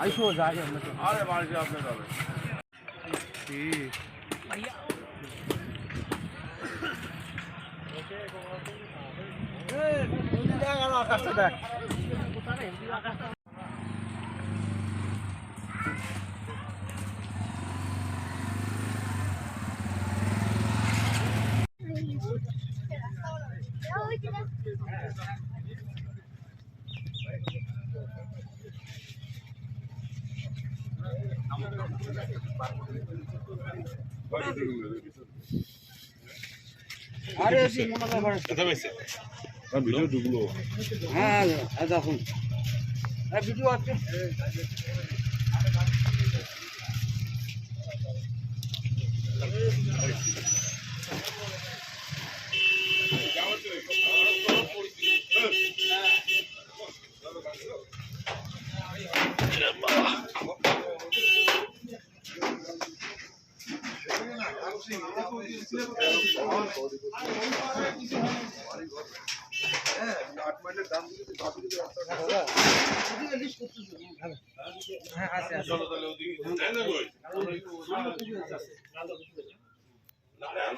আইসো যাই আরে বাড়ি আপনি যাবে দেখ আর আকাশটা আরে এসে মনে করো ভিডিও ঢুকলো। হ্যাঁ হ্যাঁ দেখুন। হ্যাঁ ভিডিও আছে হ্যাঁ আছে।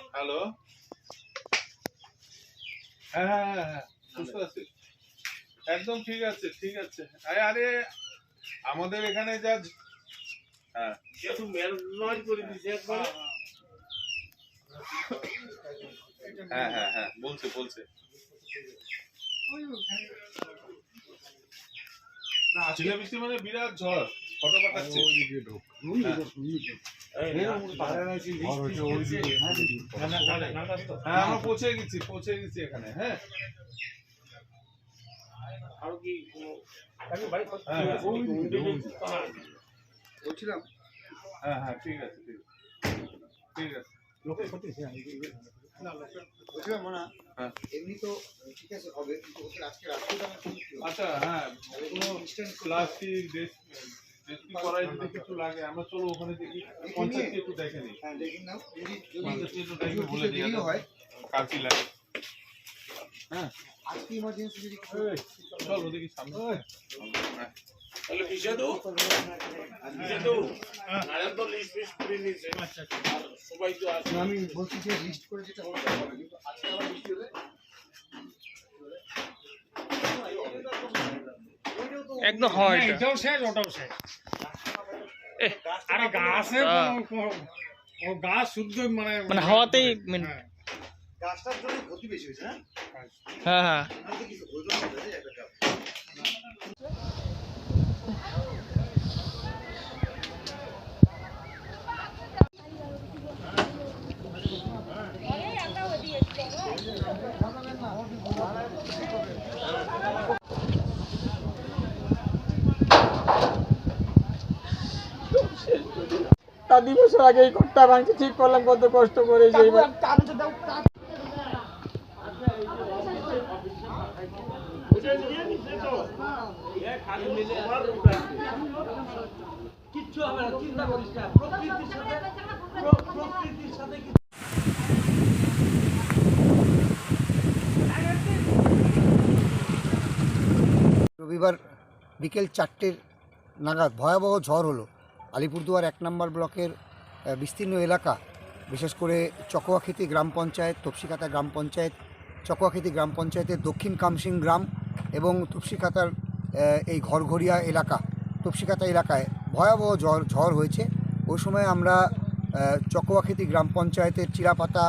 হ্যালো? হ্যাঁ হ্যাঁ হ্যাঁ একদম ঠিক আছে ঠিক আছে। আরে আরে, আমাদের এখানে যা হ্যাঁ। হ্যাঁ হ্যাঁ হ্যাঁ বলছে বলছে বৃষ্টি মানে বিরাট ঝড় ফটো পাঠাচ্ছে হ্যাঁ আমরা পৌঁছে গেছি পৌঁছে গেছি এখানে হ্যাঁ হ্যাঁ, হ্যাঁ। বলছিলাম হ্যাঁ হ্যাঁ ঠিক আছে ঠিক আছে ঠিক আছে মনে হয়। এমনি তো ঠিক আছে হবে কিন্তু ওকে আজকে রাত্রে আমার কিন্তু কি হবে? আচ্ছা হ্যাঁ কোনো প্লাস্টিক ডেস্কি করাই যদি কিছু লাগে আমরা চলো ওখানে দেখি একটু দেখে নিই। হ্যাঁ যদি একটু দেখে যদি বলে দিই হয় কার কি লাগে। হ্যাঁ। আজকে ইমার্জেন্সি যদি চল ওদিকে সামনে। হ্যাঁ তাহলে বিষাদু নারায়ণ তো লিস্ট ফিস্ট করে নিয়েছে। আর সবাই তো আছে। আমি বলছি যে লিস্ট করে যেটা হবে। কিন্তু আজকে আবার বৃষ্টি হলে একদম হয় এটাও শেষ ওটাও শেষ। আরে গাছে কোনো- ও গাছ শুদ্ধ মানে মানে হাওয়াতেই মেন- হ্যাঁ, গাছটার জন্য ক্ষতি বেশি হয়েছে না হ্যাঁ হ্যাঁ। নাহলে কিছু হইল না বুঝলে একটা ব্যাপার। তা আগে এই ঘরটা ভাঙতে ঠিক করলাম, কত কষ্ট করে যে এইবার রবিবার বিকেল চারটের নাগাদ ভয়াবহ ঝড় হলো। আলিপুরদুয়ার এক নম্বর ব্লকের বিস্তীর্ণ এলাকা, বিশেষ করে চকোয়াখেতি গ্রাম পঞ্চায়েত, তপসিকাতা গ্রাম পঞ্চায়েত, চকোয়াখেতি গ্রাম পঞ্চায়েতের দক্ষিণ কামসিং গ্রাম এবং তপসিকাতার এই ঘরঘরিয়া এলাকা, তপসিকাতা এলাকায় ভয়াবহ ঝড় ঝড় হয়েছে। ওই সময় আমরা চকোয়াখেতি গ্রাম পঞ্চায়েতের চিরাপাতা,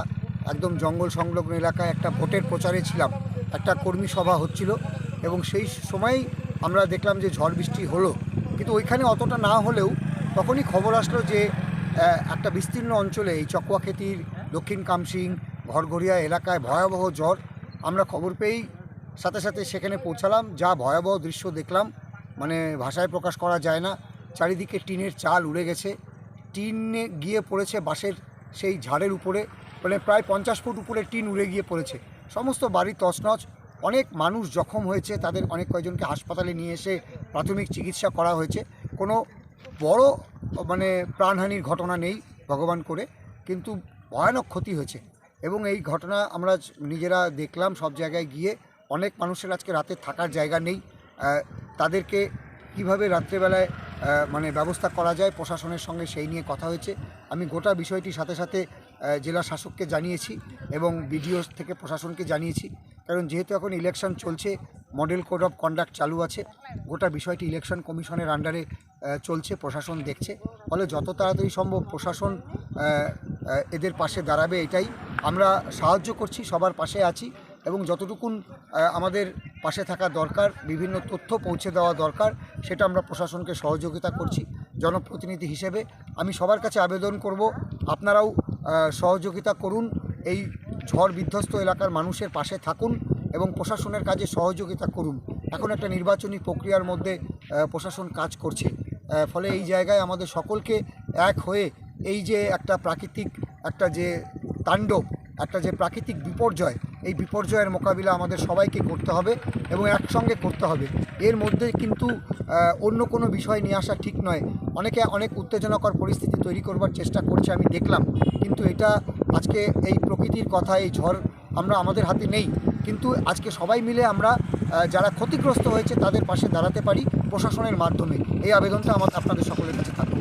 একদম জঙ্গল সংলগ্ন এলাকায় একটা ভোটের প্রচারে ছিলাম। একটা কর্মী সভা হচ্ছিল। এবং সেই সময়ই আমরা দেখলাম যে ঝড় বৃষ্টি হলো। কিন্তু ওইখানে অতটা না হলেও তখনই খবর আসলো যে একটা বিস্তীর্ণ অঞ্চলে এই চকুয়াখেতির দক্ষিণ কামসিং ঘরঘরিয়া এলাকায় ভয়াবহ ঝড় আমরা খবর পেয়েই সাথে সাথে সেখানে পৌঁছালাম। যা ভয়াবহ দৃশ্য দেখলাম মানে ভাষায় প্রকাশ করা যায় না। চারিদিকে টিনের চাল উড়ে গেছে। টিনে গিয়ে পড়েছে বাঁশের সেই ঝাড়ের উপরে মানে প্রায় পঞ্চাশ ফুট উপরে টিন উড়ে গিয়ে পড়েছে। সমস্ত বাড়ি তছনছ অনেক মানুষ জখম হয়েছে, তাদের অনেক কয়েকজনকে হাসপাতালে নিয়ে এসে প্রাথমিক চিকিৎসা করা হয়েছে। কোনো বড় মানে প্রাণহানির ঘটনা নেই ভগবান করে, কিন্তু ভয়ানক ক্ষতি হয়েছে। এবং এই ঘটনা আমরা নিজেরা দেখলাম, সব জায়গায় গিয়ে অনেক মানুষের আজকে রাতে থাকার জায়গা নেই। তাদেরকে কীভাবে রাত্রেবেলায় মানে ব্যবস্থা করা যায় প্রশাসনের সঙ্গে সেই নিয়ে কথা হয়েছে। আমি গোটা বিষয়টি সাথে সাথে জেলা শাসককে জানিয়েছি এবং বিডিও থেকে প্রশাসনকে জানিয়েছি। কারণ যেহেতু এখন ইলেকশন চলছে মডেল কোড অফ কন্ডাক্ট চালু আছে, গোটা বিষয়টি ইলেকশন কমিশনের আন্ডারে চলছে, প্রশাসন দেখছে। ফলে যত তাড়াতাড়ি সম্ভব প্রশাসন এদের পাশে দাঁড়াবে এটাই আমরা সাহায্য করছি, সবার পাশে আছি এবং যতটুকুন আমাদের পাশে থাকা দরকার, বিভিন্ন তথ্য পৌঁছে দেওয়া দরকার, সেটা আমরা প্রশাসনকে সহযোগিতা করছি, জনপ্রতিনিধি হিসেবে। আমি সবার কাছে আবেদন করব, আপনারাও সহযোগিতা করুন, এই ঝড় বিধ্বস্ত এলাকার মানুষের পাশে থাকুন এবং প্রশাসনের কাজে সহযোগিতা করুন। এখন একটা নির্বাচনী প্রক্রিয়ার মধ্যে প্রশাসন কাজ করছে। ফলে এই জায়গায় আমাদের সকলকে এক হয়ে এই যে একটা প্রাকৃতিক একটা যে তাণ্ডব, একটা যে প্রাকৃতিক বিপর্যয়, এই বিপর্যয়ের মোকাবিলা আমাদের সবাইকে করতে হবে এবং একসঙ্গে করতে হবে। এর মধ্যে কিন্তু অন্য কোনো বিষয় নিয়ে আসা ঠিক নয়। অনেকে অনেক উত্তেজনাকর পরিস্থিতি তৈরি করবার চেষ্টা করছে, আমি দেখলাম। কিন্তু এটা আজকে এই প্রকৃতির কথা, এই ঝড় আমরা আমাদের হাতে নেই। কিন্তু আজকে সবাই মিলে আমরা যারা ক্ষতিগ্রস্ত হয়েছে তাদের পাশে দাঁড়াতে পারি প্রশাসনের মাধ্যমে। এই আবেদনটা আমার, আপনাদের সকলের কাছে থাকবে।